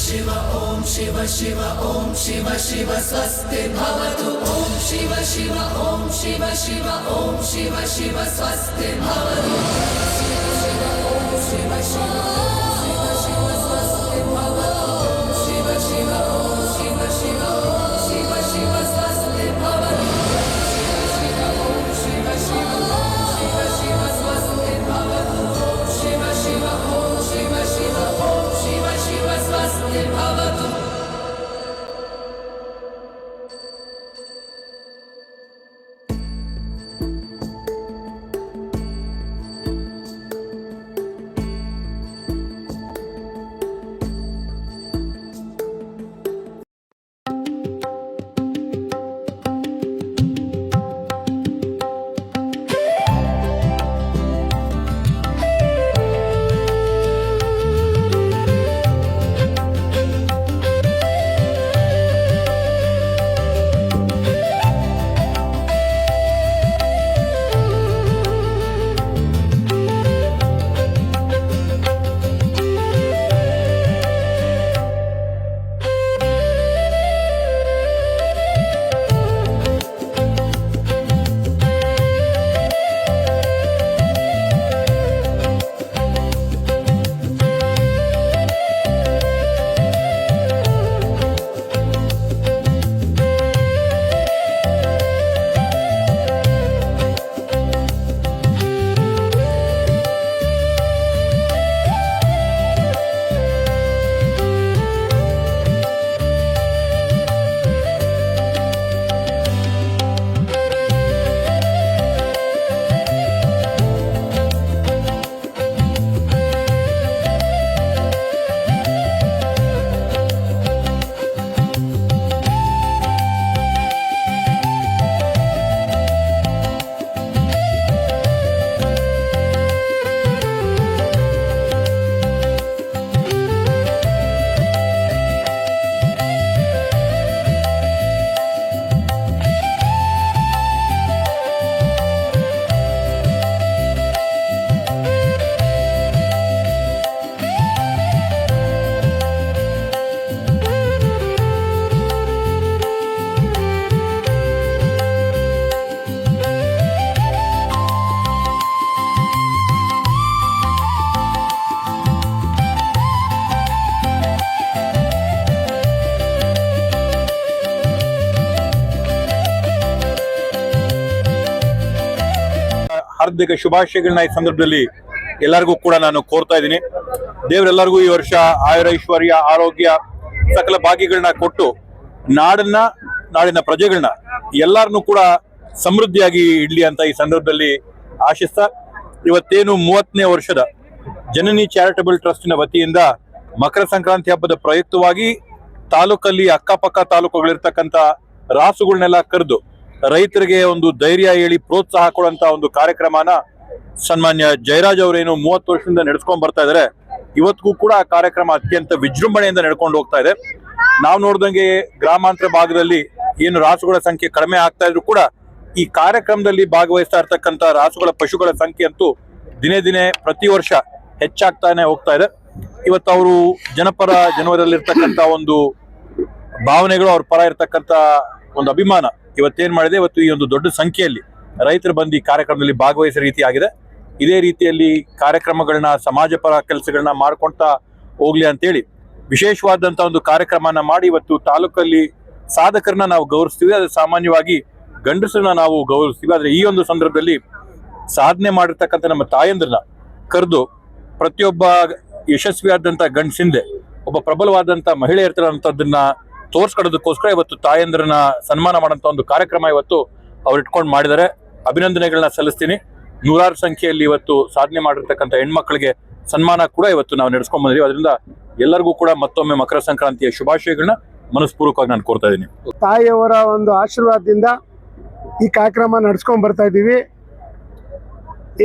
शिव ॐ शिव शिव ॐ शिव शिव स्वस्ति भवतु ॐ शिव शिव ॐ शिव शिव ॐ शिव शिव स्वस्ति भवतु शिव शिव ॐ शिव शिव ಹಾರ್ದಿಕ ಶುಭಾಶಯಗಳನ್ನ ಈ ಸಂದರ್ಭದಲ್ಲಿ ಎಲ್ಲರಿಗೂ ಕೂಡ ನಾನು ಕೋರ್ತಾ ಇದ್ದೀನಿ. ದೇವರೆಲ್ಲರಿಗೂ ಈ ವರ್ಷ ಆಯುರೈಶ್ವರ್ಯ ಆರೋಗ್ಯ ಸಕಲ ಭಾಗ್ಯಗಳನ್ನ ಕೊಟ್ಟು ನಾಡನ್ನ, ನಾಡಿನ ಪ್ರಜೆಗಳನ್ನ ಎಲ್ಲರನ್ನೂ ಕೂಡ ಸಮೃದ್ಧಿಯಾಗಿ ಇಡ್ಲಿ ಅಂತ ಈ ಸಂದರ್ಭದಲ್ಲಿ ಆಶಿಸ್ತಾ, ಇವತ್ತೇನು ಮೂವತ್ತನೇ ವರ್ಷದ ಜನನಿ ಚಾರಿಟಬಲ್ ಟ್ರಸ್ಟಿನ ವತಿಯಿಂದ ಮಕರ ಸಂಕ್ರಾಂತಿ ಹಬ್ಬದ ಪ್ರಯುಕ್ತವಾಗಿ ತಾಲೂಕಲ್ಲಿ ಅಕ್ಕಪಕ್ಕ ತಾಲೂಕುಗಳಿರ್ತಕ್ಕಂಥ ರಾಸುಗಳನ್ನೆಲ್ಲ ಕರೆದು ರೈತರಿಗೆ ಒಂದು ಧೈರ್ಯ ಹೇಳಿ ಪ್ರೋತ್ಸಾಹ ಕೊಡುವಂತ ಒಂದು ಕಾರ್ಯಕ್ರಮನ ಸನ್ಮಾನ್ಯ ಜಯರಾಜ್ ಅವರೇನು ಮೂವತ್ತು ವರ್ಷದಿಂದ ನಡೆಸ್ಕೊಂಡ್ ಬರ್ತಾ ಇದಾರೆ. ಇವತ್ತಿಗೂ ಕೂಡ ಆ ಕಾರ್ಯಕ್ರಮ ಅತ್ಯಂತ ವಿಜೃಂಭಣೆಯಿಂದ ನಡ್ಕೊಂಡು ಹೋಗ್ತಾ ಇದೆ. ನಾವು ನೋಡ್ದಂಗೆ ಗ್ರಾಮಾಂತರ ಭಾಗದಲ್ಲಿ ಏನು ರಾಸುಗಳ ಸಂಖ್ಯೆ ಕಡಿಮೆ ಆಗ್ತಾ ಇದ್ರು ಕೂಡ ಈ ಕಾರ್ಯಕ್ರಮದಲ್ಲಿ ಭಾಗವಹಿಸ್ತಾ ಇರ್ತಕ್ಕಂಥ ರಾಸುಗಳ ಪಶುಗಳ ಸಂಖ್ಯೆ ಅಂತೂ ದಿನೇ ದಿನೇ ಪ್ರತಿ ವರ್ಷ ಹೆಚ್ಚಾಗ್ತಾನೆ ಹೋಗ್ತಾ ಇದೆ. ಇವತ್ತು ಅವರು ಜನಪರ ಜನವರಲ್ಲಿರ್ತಕ್ಕಂಥ ಒಂದು ಭಾವನೆಗಳು ಅವ್ರ ಪರ ಇರ್ತಕ್ಕಂಥ ಒಂದು ಅಭಿಮಾನ. ಇವತ್ತೇನ್ ಮಾಡಿದೆ? ಇವತ್ತು ಈ ಒಂದು ದೊಡ್ಡ ಸಂಖ್ಯೆಯಲ್ಲಿ ರೈತರು ಬಂದು ಈ ಕಾರ್ಯಕ್ರಮದಲ್ಲಿ ಭಾಗವಹಿಸೋ ರೀತಿ ಆಗಿದೆ ಇದೇ ರೀತಿಯಲ್ಲಿ ಕಾರ್ಯಕ್ರಮಗಳನ್ನ ಸಮಾಜ ಪರ ಕೆಲಸಗಳನ್ನ ಮಾಡ್ಕೊಂತ ಹೋಗ್ಲಿ ಅಂತೇಳಿ ವಿಶೇಷವಾದಂತ ಒಂದು ಕಾರ್ಯಕ್ರಮನ ಮಾಡಿ ಇವತ್ತು ತಾಲೂಕಲ್ಲಿ ಸಾಧಕರನ್ನ ನಾವು ಗೌರವಿಸ್ತೀವಿ. ಅದು ಸಾಮಾನ್ಯವಾಗಿ ಗಂಡಸರನ್ನ ನಾವು ಗೌರವಿಸ್ತೀವಿ. ಆದರೆ ಈ ಒಂದು ಸಂದರ್ಭದಲ್ಲಿ ಸಾಧನೆ ಮಾಡಿರ್ತಕ್ಕಂಥ ನಮ್ಮ ತಾಯಂದ್ರನ್ನ ಕರೆದು ಪ್ರತಿಯೊಬ್ಬ ಯಶಸ್ವಿಯಾದಂಥ ಗಂಡಸಿಂದೆ, ಒಬ್ಬ ಪ್ರಬಲವಾದಂಥ ಮಹಿಳೆ ಇರ್ತಾರಂತದನ್ನ ತೋರ್ಸ್ಕೊಡೋದಕ್ಕೋಸ್ಕರ ಇವತ್ತು ತಾಯಂದ್ರನ್ನ ಸನ್ಮಾನ ಮಾಡೋಂಥ ಒಂದು ಕಾರ್ಯಕ್ರಮ ಇವತ್ತು ಅವ್ರು ಇಟ್ಕೊಂಡು ಮಾಡಿದ್ದಾರೆ. ಅಭಿನಂದನೆಗಳನ್ನ ಸಲ್ಲಿಸ್ತೀನಿ. ನೂರಾರು ಸಂಖ್ಯೆಯಲ್ಲಿ ಇವತ್ತು ಸಾಧನೆ ಮಾಡಿರ್ತಕ್ಕಂಥ ಹೆಣ್ಮಕ್ಳಿಗೆ ಸನ್ಮಾನ ಕೂಡ ಇವತ್ತು ನಾವು ನಡೆಸ್ಕೊಂಡ್ ಅದರಿಂದ ಎಲ್ಲರಿಗೂ ಕೂಡ ಮತ್ತೊಮ್ಮೆ ಮಕರ ಸಂಕ್ರಾಂತಿಯ ಶುಭಾಶಯಗಳನ್ನ ಮನಸ್ಪೂರ್ವಕವಾಗಿ ನಾನು ಕೋರ್ತಾ ಇದ್ದೀನಿ. ತಾಯಿಯವರ ಒಂದು ಆಶೀರ್ವಾದದಿಂದ ಈ ಕಾರ್ಯಕ್ರಮ ನಡೆಸ್ಕೊಂಡು ಬರ್ತಾ ಇದ್ದೀವಿ.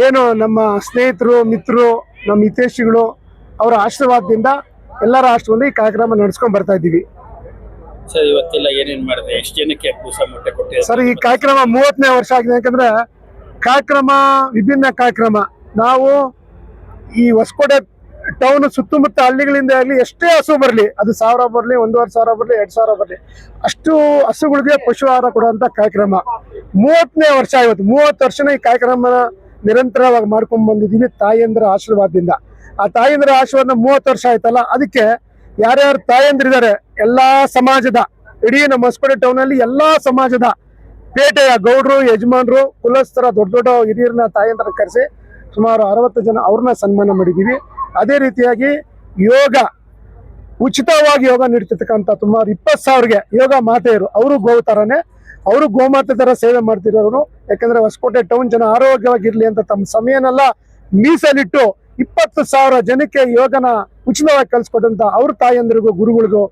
ಏನು ನಮ್ಮ ಸ್ನೇಹಿತರು, ಮಿತ್ರರು, ನಮ್ಮ ಹಿತೇಶಿಗಳು ಅವರ ಆಶೀರ್ವಾದದಿಂದ ಎಲ್ಲರ ಆಶೀರ್ವಾದ ಈ ಕಾರ್ಯಕ್ರಮ ನಡೆಸ್ಕೊಂಡು ಬರ್ತಾ ಇದ್ದೀವಿ. ಸರ್ ಇವತ್ತೆಲ್ಲ ಏನೇನ್ ಮಾಡಿದ್ರೆ? ಎಷ್ಟು ಜನಕ್ಕೆ ಪೂಸ ಮೊಟ್ಟೆ ಕೊಟ್ಟೆ ಸರ್ ಈ ಕಾರ್ಯಕ್ರಮ ಮೂವತ್ತನೇ ವರ್ಷ ಆಗಿದೆ. ಯಾಕಂದ್ರೆ ಕಾರ್ಯಕ್ರಮ, ವಿಭಿನ್ನ ಕಾರ್ಯಕ್ರಮ. ನಾವು ಈ ಹೊಸಕೋಟೆ ಟೌನ್ ಸುತ್ತಮುತ್ತ ಹಳ್ಳಿಗಳಿಂದ ಆಗಲಿ ಎಷ್ಟೇ ಹಸು ಬರಲಿ, ಅದು ಸಾವಿರ ಬರಲಿ, ಒಂದೂವರೆ ಸಾವಿರ ಬರಲಿ, ಎರಡು ಸಾವಿರ ಬರಲಿ, ಅಷ್ಟು ಹಸುಗಳಿಗೆ ಪಶು ಆಹಾರ ಕೊಡುವಂತ ಕಾರ್ಯಕ್ರಮ. ಮೂವತ್ತನೇ ವರ್ಷ ಇವತ್ತು ಮೂವತ್ತು ವರ್ಷನ ಈ ಕಾರ್ಯಕ್ರಮನ ನಿರಂತರವಾಗಿ ಮಾಡ್ಕೊಂಡು ಬಂದಿದ್ದೀವಿ ತಾಯಿಯಂದ್ರ ಆಶೀರ್ವಾದದಿಂದ. ಆ ತಾಯಿಯಂದ್ರ ಆಶೀರ್ವಾದ ಮೂವತ್ತು ವರ್ಷ ಆಯ್ತಲ್ಲ? ಅದಕ್ಕೆ ಯಾರ್ಯಾರು ತಾಯಂದ್ರಿದ್ದಾರೆ, ಎಲ್ಲಾ ಸಮಾಜದ, ಇಡೀ ನಮ್ಮ ಹೊಸಪೇಟೆ ಟೌನ್ ಅಲ್ಲಿ ಎಲ್ಲಾ ಸಮಾಜದ ಪೇಟೆಯ ಗೌಡ್ರು, ಯಜಮಾನ್ರು, ಕುಲಸ್ಥರ ದೊಡ್ಡ ದೊಡ್ಡ ಹಿರಿಯರನ್ನ ತಾಯಂದ್ರ ಕರೆಸಿ ಸುಮಾರು ಅರವತ್ತು ಜನ ಅವ್ರನ್ನ ಸನ್ಮಾನ ಮಾಡಿದ್ದೀವಿ. ಅದೇ ರೀತಿಯಾಗಿ ಯೋಗ, ಉಚಿತವಾಗಿ ಯೋಗ ನೀಡ್ತಿರ್ತಕ್ಕಂಥ ಸುಮಾರು ಇಪ್ಪತ್ತು ಸಾವಿರಗೆ ಯೋಗ ಮಾತೆಯರು, ಅವರು ಗೋವು ಥರನೇ, ಅವರು ಗೋಮಾತೆ ಥರ ಸೇವೆ ಮಾಡ್ತಿರೋರು. ಯಾಕಂದ್ರೆ ಹೊಸಕೋಟೆ ಟೌನ್ ಜನ ಆರೋಗ್ಯವಾಗಿರ್ಲಿ ಅಂತ ತಮ್ಮ ಸಮಯನೆಲ್ಲ ಮೀಸಲಿಟ್ಟು ಇಪ್ಪತ್ತು ಸಾವಿರ ಜನಕ್ಕೆ ಯೋಗನ ಉಚಿತವಾಗಿ ಕಲಿಸ್ಕೊಟ್ಟಂತ ಅವ್ರ ತಾಯಂದ್ರಿಗೂ ಗುರುಗಳಿಗೂ,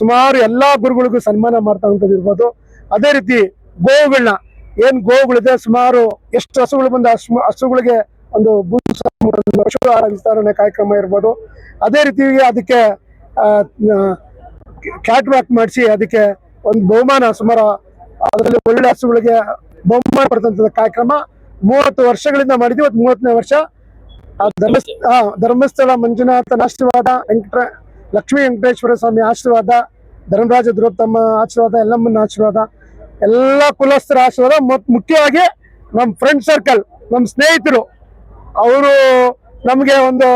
ಸುಮಾರು ಎಲ್ಲಾ ಗುರುಗಳಿಗೂ ಸನ್ಮಾನ ಮಾಡ್ತಕ್ಕಂಥದ್ದು ಇರ್ಬೋದು. ಅದೇ ರೀತಿ ಗೋವುಗಳನ್ನ ಏನ್ ಗೋವುಗಳಿದೆ, ಸುಮಾರು ಎಷ್ಟು ಹಸುಗಳು ಬಂದ ಹಸು, ಹಸುಗಳಿಗೆ ಒಂದು ವಿಸ್ತರಣೆ ಕಾರ್ಯಕ್ರಮ ಇರ್ಬೋದು. ಅದೇ ರೀತಿ ಅದಕ್ಕೆ ಕ್ಯಾಟ್ ವಾಕ್ ಮಾಡಿಸಿ ಅದಕ್ಕೆ ಒಂದು ಬಹುಮಾನ ಸುಮಾರು ಅದರಲ್ಲಿ ಒಳ್ಳೆ ಹಸುಗಳಿಗೆ ಬಹುಮಾನ ಪಡೆದಂತ ಕಾರ್ಯಕ್ರಮ ಮೂವತ್ತು ವರ್ಷಗಳಿಂದ ಮಾಡಿದ್ವಿ. ಇವತ್ತು ಮೂವತ್ತನೇ ವರ್ಷ. ಧರ್ಮಸ್ಥಳ ಮಂಜುನಾಥನ ಆಶೀರ್ವಾದ ವೆಂಕಟ ಲಕ್ಷ್ಮೀ ವೆಂಕಟೇಶ್ವರ ಸ್ವಾಮಿ ಆಶೀರ್ವಾದ ಧರ್ಮರಾಜ ದ್ರೌಪದಮ್ಮ ಆಶೀರ್ವಾದ ಎಲ್ಲಮ್ಮನ ಆಶೀರ್ವಾದ ಎಲ್ಲ ಕುಲಸ್ಥರ ಆಶೀರ್ವಾದ ಮತ್ತು ಮುಖ್ಯವಾಗಿ ನಮ್ಮ ಫ್ರೆಂಡ್ ಸರ್ಕಲ್ ನಮ್ಮ ಸ್ನೇಹಿತರು. ಅವರು ನಮಗೆ ಒಂದು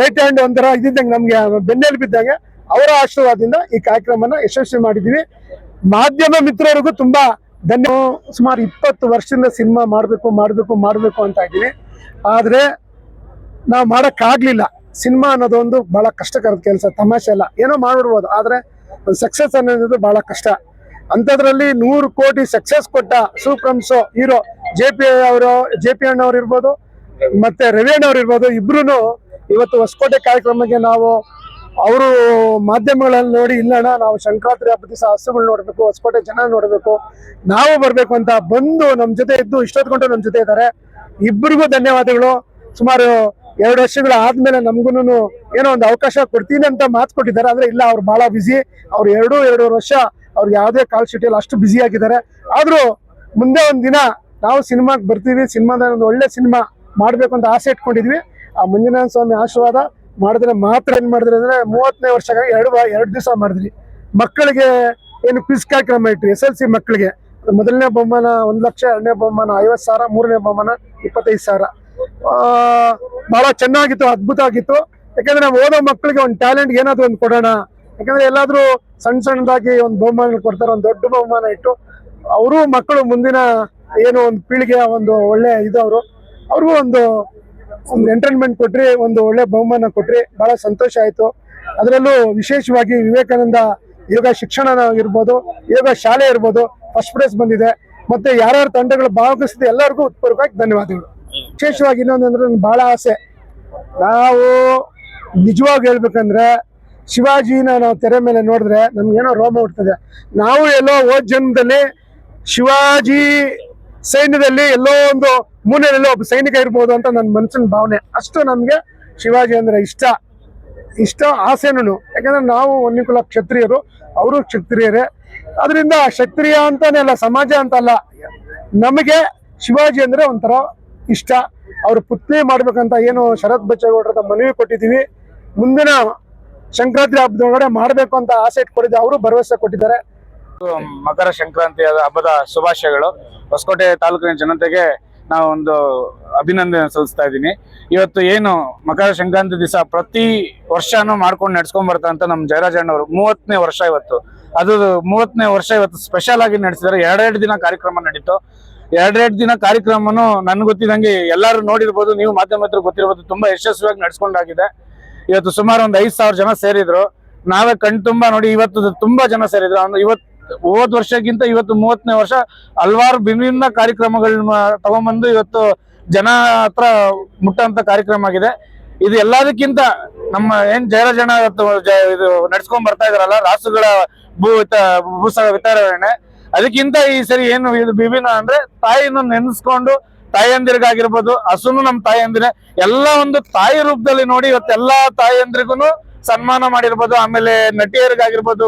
ರೈಟ್ ಹ್ಯಾಂಡ್ ಒಂಥರ ಇದ್ದಿದ್ದಂಗೆ ನಮಗೆ ಬೆನ್ನೆಲು ಬಿದ್ದಂಗೆ ಅವರ ಆಶೀರ್ವಾದದಿಂದ ಈ ಕಾರ್ಯಕ್ರಮನ ಯಶಸ್ವಿ ಮಾಡಿದ್ದೀವಿ ಮಾಧ್ಯಮ ಮಿತ್ರರಿಗೂ ತುಂಬಾ ಧನ್ಯ ಸುಮಾರು ಇಪ್ಪತ್ತು ವರ್ಷದಿಂದ ಸಿನಿಮಾ ಮಾಡಬೇಕು ಮಾಡಬೇಕು ಮಾಡಬೇಕು ಅಂತ ಇದ್ದೀನಿ ಆದ್ರೆ ನಾವು ಮಾಡೋಕ್ಕಾಗಲಿಲ್ಲ. ಸಿನಿಮಾ ಅನ್ನೋದೊಂದು ಬಹಳ ಕಷ್ಟಕರದ ಕೆಲಸ, ತಮಾಷೆ ಅಲ್ಲ. ಏನೋ ಮಾಡಿಬಿಡ್ಬೋದು, ಆದರೆ ಒಂದು ಸಕ್ಸಸ್ ಅನ್ನೋದು ಬಹಳ ಕಷ್ಟ. ಅಂಥದ್ರಲ್ಲಿ ನೂರು ಕೋಟಿ ಸಕ್ಸಸ್ ಕೊಟ್ಟ ಸೂಪ್ರಮ್ಸೋ ಹೀರೋ ಜೆ ಪಿ ಅವರು, ಜೆ ಪಿ ಅಣ್ಣವ್ರು ಇರ್ಬೋದು, ಮತ್ತೆ ರವಿ ಅಣ್ಣವ್ರು ಇರ್ಬೋದು ಇಬ್ರು ಇವತ್ತು ಹೊಸಕೋಟೆ ಕಾರ್ಯಕ್ರಮಕ್ಕೆ ನಾವು ಅವರು ಮಾಧ್ಯಮಗಳಲ್ಲಿ ನೋಡಿ, ಇಲ್ಲಣ್ಣ, ನಾವು ಸಂಕ್ರಾಂತಿ ಹಬ್ಬದ ದಿವಸ ಹಸುಗಳು ನೋಡಬೇಕು, ಹೊಸಕೋಟೆ ಜನ ನೋಡಬೇಕು, ನಾವು ಬರಬೇಕು ಅಂತ ಬಂದು ನಮ್ಮ ಜೊತೆ ಇದ್ದು ಇಷ್ಟೊತ್ಕೊಂಡು ನಮ್ಮ ಜೊತೆ ಇದ್ದಾರೆ. ಇಬ್ಬರಿಗೂ ಧನ್ಯವಾದಗಳು. ಸುಮಾರು ಎರಡು ವರ್ಷಗಳ ಆದ್ಮೇಲೆ ನಮ್ಗೂನು ಏನೋ ಒಂದು ಅವಕಾಶ ಕೊಡ್ತೀನಿ ಅಂತ ಮಾತು ಕೊಟ್ಟಿದ್ದಾರೆ. ಆದ್ರೆ ಇಲ್ಲ, ಅವ್ರು ಬಹಳ ಬಿಸಿ ಅವ್ರು ಎರಡು, ಎರಡೂವರೆ ವರ್ಷ ಅವ್ರಿಗೆ ಯಾವುದೇ ಕಾಲ್ ಶೀಟಿಯಲ್ಲಿ ಅಷ್ಟು ಬ್ಯುಸಿ ಆಗಿದ್ದಾರೆ. ಆದ್ರೂ ಮುಂದೆ ಒಂದು ದಿನ ನಾವು ಸಿನಿಮಾಗೆ ಬರ್ತೀವಿ, ಸಿನಿಮಾದ ಒಂದು ಒಳ್ಳೆ ಸಿನಿಮಾ ಮಾಡಬೇಕು ಅಂತ ಆಸೆ ಇಟ್ಕೊಂಡಿದ್ವಿ. ಆ ಮಂಜುನಾಥ ಸ್ವಾಮಿ ಆಶೀರ್ವಾದ ಮಾಡಿದ್ರೆ ಮಾತ್ರ ಏನು ಮಾಡಿದ್ರೆ ಅಂದ್ರೆ ಮೂವತ್ತನೇ ವರ್ಷಕ್ಕಾಗಿ ಎರಡು ಎರಡು ದಿವಸ ಮಾಡಿದ್ವಿ ಮಕ್ಕಳಿಗೆ ಏನು ಕ್ವಿಸ್ ಕಾರ್ಯಕ್ರಮ ಇಟ್ಟು ಎಸ್ ಎಲ್ ಸಿ ಮಕ್ಕಳಿಗೆ. ಮೊದಲನೇ ಬಹುಮಾನ ಒಂದು ಲಕ್ಷ, ಎರಡನೇ ಬಹುಮಾನ ಐವತ್ತು ಸಾವಿರ, ಮೂರನೇ ಬಹುಮಾನ ಇಪ್ಪತ್ತೈದು ಸಾವಿರ. ಬಹಳ ಚೆನ್ನಾಗಿತ್ತು, ಅದ್ಭುತ ಆಗಿತ್ತು. ಯಾಕಂದ್ರೆ ನಾವು ಓದೋ ಮಕ್ಕಳಿಗೆ ಒಂದು ಟ್ಯಾಲೆಂಟ್ ಏನಾದ್ರು ಒಂದು ಕೊಡೋಣ. ಯಾಕಂದ್ರೆ ಎಲ್ಲಾದ್ರೂ ಸಣ್ಣ ಸಣ್ಣದಾಗಿ ಒಂದು ಬಹುಮಾನ ಕೊಡ್ತಾರೆ, ಒಂದು ದೊಡ್ಡ ಬಹುಮಾನ ಇಟ್ಟು ಅವರು ಮಕ್ಕಳು ಮುಂದಿನ ಏನು ಒಂದು ಪೀಳಿಗೆ ಒಂದು ಒಳ್ಳೆ ಇದು ಅವರು. ಅವ್ರಿಗೂ ಒಂದು ಒಂದು ಎಂಟರ್ಟೈನ್ಮೆಂಟ್ ಕೊಟ್ರಿ, ಒಂದು ಒಳ್ಳೆ ಬಹುಮಾನ ಕೊಟ್ರಿ, ಬಹಳ ಸಂತೋಷ ಆಯ್ತು. ಅದರಲ್ಲೂ ವಿಶೇಷವಾಗಿ ವಿವೇಕಾನಂದ ಯೋಗ ಶಿಕ್ಷಣ ಇರ್ಬೋದು, ಯೋಗ ಶಾಲೆ ಇರ್ಬೋದು ಫಸ್ಟ್ ಪ್ರೈಸ್ ಬಂದಿದೆ. ಮತ್ತೆ ಯಾರ್ಯಾರು ತಂಡಗಳು ಭಾಗವಹಿಸಿದ ಎಲ್ಲರಿಗೂ ಉತ್ಪೂರ್ವಕವಾಗಿ ಧನ್ಯವಾದಗಳು. ವಿಶೇಷವಾಗಿ ಇನ್ನೊಂದಂದ್ರೆ ನನ್ಗೆ ಬಹಳ ಆಸೆ. ನಾವು ನಿಜವಾಗಿ ಹೇಳ್ಬೇಕಂದ್ರೆ ಶಿವಾಜಿನ ನಾವು ತೆರೆ ಮೇಲೆ ನೋಡಿದ್ರೆ ನಮ್ಗೇನೋ ರೋಮ ಹುಡ್ತದೆ ನಾವು ಎಲ್ಲೋ ಹೋದ ಜನ್ಮದಲ್ಲಿ ಶಿವಾಜಿ ಸೈನ್ಯದಲ್ಲಿ ಎಲ್ಲೋ ಒಂದು ಮೂಲೆಯಲ್ಲಿ ಒಬ್ಬ ಸೈನಿಕ ಇರ್ಬೋದು ಅಂತ ನನ್ನ ಮನಸ್ಸಿನ ಭಾವನೆ. ಅಷ್ಟು ನಮಗೆ ಶಿವಾಜಿ ಅಂದ್ರೆ ಇಷ್ಟ. ಇಷ್ಟ ಆಸೆನೂ. ಯಾಕಂದ್ರೆ ನಾವು ಒನ್ನಿಕುಲ ಕ್ಷತ್ರಿಯರು, ಅವರು ಕ್ಷತ್ರಿಯರೇ. ಅದರಿಂದ ಕ್ಷತ್ರಿಯ ಅಂತಾನೆ ಅಲ್ಲ, ಸಮಾಜ ಅಂತ ಅಲ್ಲ. ನಮಗೆ ಶಿವಾಜಿ ಅಂದ್ರೆ ಒಂಥರ ಇಷ್ಟ. ಅವ್ರ ಪುತ್ನಿ ಮಾಡ್ಬೇಕಂತ ಏನು ಶರತ್ ಬಚ್ಚೇಗೌಡರ ಮನವಿ ಕೊಟ್ಟಿದ್ದೀವಿ. ಮುಂದಿನ ಸಂಕ್ರಾಂತಿ ಹಬ್ಬದೊಳಗಡೆ ಮಾಡ್ಬೇಕು ಅಂತ ಆಸೆ ಇಟ್ಕೊಂಡಿದ್ದೆ ಅವರು ಭರವಸೆ ಕೊಟ್ಟಿದ್ದಾರೆ. ಮಕರ ಸಂಕ್ರಾಂತಿ ಹಬ್ಬದ ಶುಭಾಶಯಗಳು. ಹೊಸಕೋಟೆ ತಾಲೂಕಿನ ಜನತೆಗೆ ನಾವು ಒಂದು ಅಭಿನಂದನೆ ಸಲ್ಲಿಸ್ತಾ ಇದ್ದೀನಿ. ಇವತ್ತು ಏನು ಮಕರ ಸಂಕ್ರಾಂತಿ ದಿವಸ ಪ್ರತಿ ವರ್ಷನೂ ಮಾಡ್ಕೊಂಡು ನಡ್ಸ್ಕೊಂಡ್ ಬರ್ತಾ ನಮ್ಮ ಜಯರಾಜಣ್ಣವರು ಮೂವತ್ತನೇ ವರ್ಷ ಇವತ್ತು. ಅದು ಮೂವತ್ತನೇ ವರ್ಷ ಇವತ್ತು ಸ್ಪೆಷಲ್ ಆಗಿ ನಡೆಸಿದ್ದಾರೆ. ಎರಡೆರಡು ದಿನ ಕಾರ್ಯಕ್ರಮ ನಡೀತು. ಎರಡೆರಡು ದಿನ ಕಾರ್ಯಕ್ರಮನು ನನ್ಗೆ ಗೊತ್ತಿದಂಗೆ ಎಲ್ಲರೂ ನೋಡಿರ್ಬೋದು, ನೀವು ಮಾಧ್ಯಮತ್ರ ಗೊತ್ತಿರ್ಬೋದು, ತುಂಬಾ ಯಶಸ್ವಿಯಾಗಿ ನಡ್ಸ್ಕೊಂಡಾಗಿದೆ. ಇವತ್ತು ಸುಮಾರು ಒಂದು ಐದ್ ಸಾವಿರ ಜನ ಸೇರಿದ್ರು. ನಾವೇ ಕಣ್ ತುಂಬಾ ನೋಡಿ ಇವತ್ತು ತುಂಬಾ ಜನ ಸೇರಿದ್ರು. ಇವತ್ತು, ಹೋದ್ ವರ್ಷಕ್ಕಿಂತ ಇವತ್ತು ಮೂವತ್ತನೇ ವರ್ಷ ಹಲವಾರು ವಿಭಿನ್ನ ಕಾರ್ಯಕ್ರಮಗಳನ್ನ ತಗೊಂಬಂದು ಇವತ್ತು ಜನ ಹತ್ರ ಮುಟ್ಟಂತ ಕಾರ್ಯಕ್ರಮ ಆಗಿದೆ. ಇದು ಎಲ್ಲದಕ್ಕಿಂತ ನಮ್ಮ ಏನ್ ಜಯರಾಜಣ್ಣ ಇವತ್ತು ಇದು ನಡ್ಸ್ಕೊಂಡ್ ಬರ್ತಾ ಇದಾರಲ್ಲ, ರಾಸುಗಳ ಭೂ ಭೂಸ ವಿತರಣೆ. ಅದಕ್ಕಿಂತ ಈ ಸರಿ ಏನು ಇದು ವಿಭಿನ್ನ ಅಂದ್ರೆ ತಾಯಿನ ನೆನೆಸ್ಕೊಂಡು ತಾಯಂದಿರಿಗಾಗಿರ್ಬೋದು, ಹಸುನು ನಮ್ಮ ತಾಯಂದಿರ, ಎಲ್ಲ ಒಂದು ತಾಯಿ ರೂಪದಲ್ಲಿ ನೋಡಿ ಇವತ್ತೆಲ್ಲಾ ತಾಯಂದ್ರಿಗೂ ಸನ್ಮಾನ ಮಾಡಿರ್ಬೋದು, ಆಮೇಲೆ ನಟಿಯರಿಗಾಗಿರ್ಬೋದು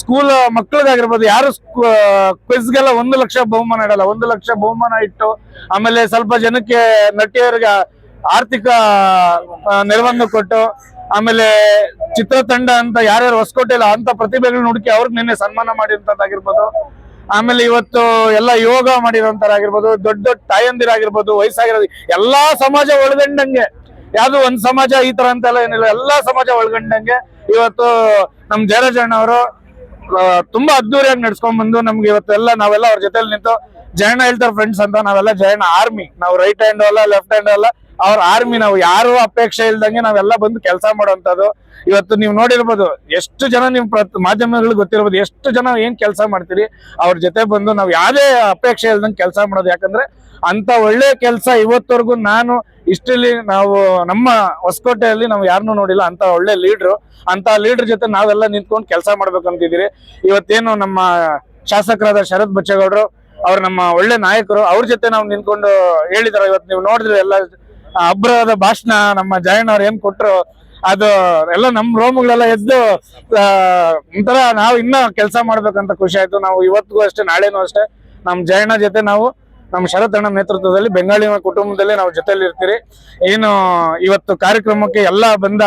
ಸ್ಕೂಲ್ ಮಕ್ಳಿಗಾಗಿರ್ಬೋದು, ಯಾರು ಕ್ವಿಜ್ಗೆಲ್ಲ ಒಂದು ಲಕ್ಷ ಬಹುಮಾನ ಇಡಲ್ಲ, ಒಂದು ಲಕ್ಷ ಬಹುಮಾನ ಇಟ್ಟು, ಆಮೇಲೆ ಸ್ವಲ್ಪ ಜನಕ್ಕೆ ನಟಿಯರಿಗೆ ಆರ್ಥಿಕ ನೆರವನ್ನು ಕೊಟ್ಟು, ಆಮೇಲೆ ಚಿತ್ರತಂಡ ಅಂತ ಯಾರ್ಯಾರು ಹೊಸಕೋಟೆಲ್ಲ ಅಂತ ಪ್ರತಿಭೆಗಳನ್ನ ಹುಡುಕಿ ಅವ್ರಿಗೆ ನಿನ್ನೆ ಸನ್ಮಾನ ಮಾಡಿರುವಂತದ್ದಾಗಿರ್ಬೋದು. ಆಮೇಲೆ ಇವತ್ತು ಎಲ್ಲ ಯೋಗ ಮಾಡಿರೋಂಥರಾಗಿರ್ಬೋದು ದೊಡ್ಡ ದೊಡ್ಡ ತಾಯಂದಿರಾಗಿರ್ಬೋದು, ವಯಸ್ಸಾಗಿರೋದು, ಎಲ್ಲಾ ಸಮಾಜ ಒಳಗಂಡಂಗೆ. ಯಾವ್ದು ಒಂದ್ ಸಮಾಜ ಈ ತರ ಅಂತೆಲ್ಲ ಏನಿಲ್ಲ, ಎಲ್ಲಾ ಸಮಾಜ ಒಳಗಂಡಂಗೆ ಇವತ್ತು ನಮ್ ಜಯರಾಜಣ್ಣ ಅವರು ತುಂಬಾ ಅದ್ದೂರಿಯಾಗಿ ನಡ್ಸ್ಕೊಂಡ್ ಬಂದು ನಮ್ಗೆ ಇವತ್ತೆಲ್ಲ ನಾವೆಲ್ಲ ಅವ್ರ ಜೊತೆಲಿ ನಿಂತು ಜಯಣ್ಣ ಹೇಳ್ತಾರೆ ಫ್ರೆಂಡ್ಸ್ ಅಂತ, ನಾವೆಲ್ಲ ಜಯಣ್ಣ ಆರ್ಮಿ ನಾವು ರೈಟ್ ಹ್ಯಾಂಡ್ ಅಲ್ಲ ಲೆಫ್ಟ್ ಹ್ಯಾಂಡ್ ಅಲ್ಲ ಅವ್ರ ಆರ್ಮಿ ನಾವು ಯಾರು ಅಪೇಕ್ಷೆ ಇಲ್ದಂಗೆ ನಾವೆಲ್ಲ ಬಂದು ಕೆಲಸ ಮಾಡುವಂತದ್ದು ಇವತ್ತು ನೀವು ನೋಡಿರ್ಬೋದು, ಎಷ್ಟು ಜನ ನಿಮ್ ಮಾಧ್ಯಮಗಳಿಗೆ ಮಾಧ್ಯಮಗಳು ಗೊತ್ತಿರ್ಬೋದು, ಎಷ್ಟು ಜನ ಏನ್ ಕೆಲಸ ಮಾಡ್ತೀರಿ, ಅವ್ರ ಜೊತೆ ಬಂದು ನಾವು ಯಾವ್ದೇ ಅಪೇಕ್ಷೆ ಇಲ್ದಂಗೆ ಕೆಲಸ ಮಾಡೋದು. ಯಾಕಂದ್ರೆ ಅಂತ ಒಳ್ಳೆ ಕೆಲಸ ಇವತ್ತವರೆಗೂ ನಾನು ಇಷ್ಟಲ್ಲಿ ನಾವು ನಮ್ಮ ಹೊಸಕೋಟೆಯಲ್ಲಿ ನಾವು ಯಾರನ್ನೂ ನೋಡಿಲ್ಲ ಅಂತ ಒಳ್ಳೆ ಲೀಡ್ರು ಅಂತ ಲೀಡರ್ ಜೊತೆ ನಾವೆಲ್ಲ ನಿಂತ್ಕೊಂಡು ಕೆಲಸ ಮಾಡ್ಬೇಕಂತಿದ್ದೀರಿ. ಇವತ್ತೇನು ನಮ್ಮ ಶಾಸಕರಾದ ಶರತ್ ಬಚ್ಚೇಗೌಡರು, ಅವ್ರು ನಮ್ಮ ಒಳ್ಳೆ ನಾಯಕರು, ಅವ್ರ ಜೊತೆ ನಾವು ನಿಂತ್ಕೊಂಡು ಹೇಳಿದಾರೆ. ಇವತ್ತು ನೀವು ನೋಡಿದ್ರೆ ಎಲ್ಲ ಅಬ್ರದ ಭಾಷಣ ನಮ್ಮ ಜಯಣ್ಣ ಅವ್ರು ಏನ್ ಕೊಟ್ರು, ಅದು ಎಲ್ಲ ನಮ್ ರೋಮ್ಗಳೆಲ್ಲ ಎದ್ದು ಒಂಥರ ನಾವು ಇನ್ನ ಕೆಲಸ ಮಾಡ್ಬೇಕಂತ ಖುಷಿ ಆಯ್ತು. ನಾವು ಇವತ್ತಿಗೂ ಅಷ್ಟೇ, ನಾಳೆನೂ ಅಷ್ಟೇ, ನಮ್ ಜಯಣ್ಣ ಜೊತೆ ನಾವು ನಮ್ಮ ಶರತ್ ಅಣ್ಣ ನೇತೃತ್ವದಲ್ಲಿ ಬೆಂಗಾಳಿ ಕುಟುಂಬದಲ್ಲಿ ನಾವು ಜೊತೆಲಿ ಇರ್ತೀರಿ. ಏನು, ಇವತ್ತು ಕಾರ್ಯಕ್ರಮಕ್ಕೆ ಎಲ್ಲ ಬಂದ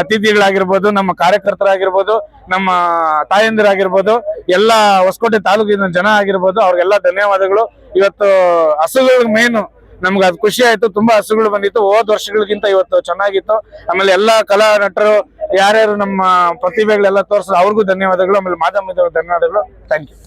ಅತಿಥಿಗಳಾಗಿರ್ಬೋದು, ನಮ್ಮ ಕಾರ್ಯಕರ್ತರಾಗಿರ್ಬೋದು, ನಮ್ಮ ತಾಯಂದಿರಾಗಿರ್ಬೋದು, ಎಲ್ಲ ಹೊಸಕೋಟೆ ತಾಲೂಕಿನ ಜನ ಆಗಿರ್ಬೋದು, ಅವ್ರಿಗೆಲ್ಲ ಧನ್ಯವಾದಗಳು. ಇವತ್ತು ಹಸುಗಳ ಮೇನು ನಮ್ಗೆ ಅದು ಖುಷಿ ಆಯ್ತು, ತುಂಬಾ ಹಸುಗಳು ಬಂದಿತ್ತು. ಹೋದ್ ವರ್ಷಗಳಿಗಿಂತ ಇವತ್ತು ಚೆನ್ನಾಗಿತ್ತು. ಆಮೇಲೆ ಎಲ್ಲಾ ಕಲಾ ನಟರು, ಯಾರ್ಯಾರು ನಮ್ಮ ಪ್ರತಿಭೆಗಳೆಲ್ಲ ತೋರಿಸಿದ್ರು ಅವ್ರಿಗೂ ಧನ್ಯವಾದಗಳು. ಆಮೇಲೆ ಮಾಧ್ಯಮದವ್ರಿಗೆ ಧನ್ಯವಾದಗಳು. Thank you